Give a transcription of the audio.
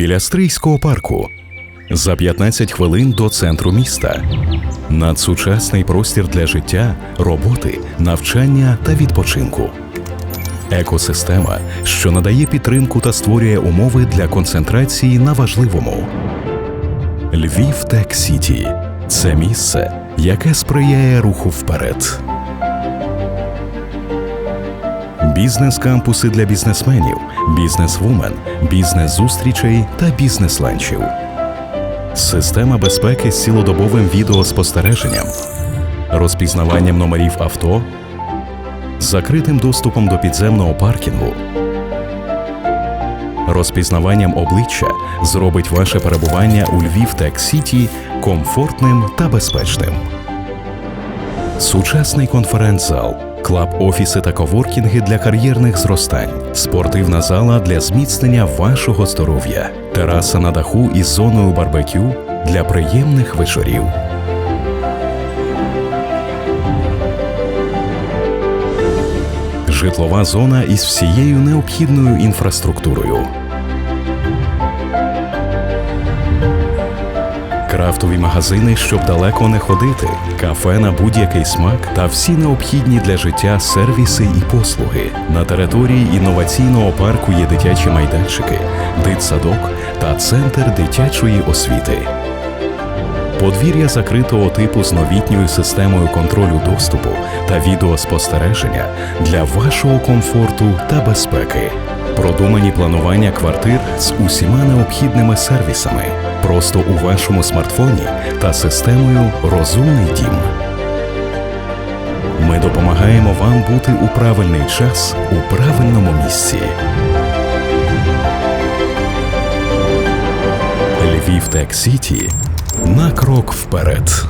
біля Стрийського парку. За 15 хвилин до центру міста. Надсучасний простір для життя, роботи, навчання та відпочинку. Екосистема, що надає підтримку та створює умови для концентрації на важливому. Львів Тек Сіті це місце, яке сприяє руху вперед. Бізнес-кампуси для бізнесменів, бізнес-вумен, бізнес-зустрічей та бізнес-ланчів. Система безпеки з цілодобовим відеоспостереженням, розпізнаванням номерів авто, закритим доступом до підземного паркінгу. Розпізнаванням обличчя зробить ваше перебування у Львів Тек Сіті комфортним та безпечним. Сучасний конференц-зал, клаб-офіси та коворкінги для кар'єрних зростань, спортивна зала для зміцнення вашого здоров'я, тераса на даху із зоною барбекю для приємних вечорів. Житлова зона із всією необхідною інфраструктурою. Крафтові магазини, щоб далеко не ходити, кафе на будь-який смак та всі необхідні для життя сервіси і послуги. На території інноваційного парку є дитячі майданчики, дитсадок та центр дитячої освіти. Подвір'я закритого типу з новітньою системою контролю доступу та відеоспостереження для вашого комфорту та безпеки. Продумані планування квартир з усіма необхідними сервісами просто у вашому смартфоні та системою Розумний дім. Ми допомагаємо вам бути у правильний час у правильному місці. Львів Тек Сіті на крок вперед.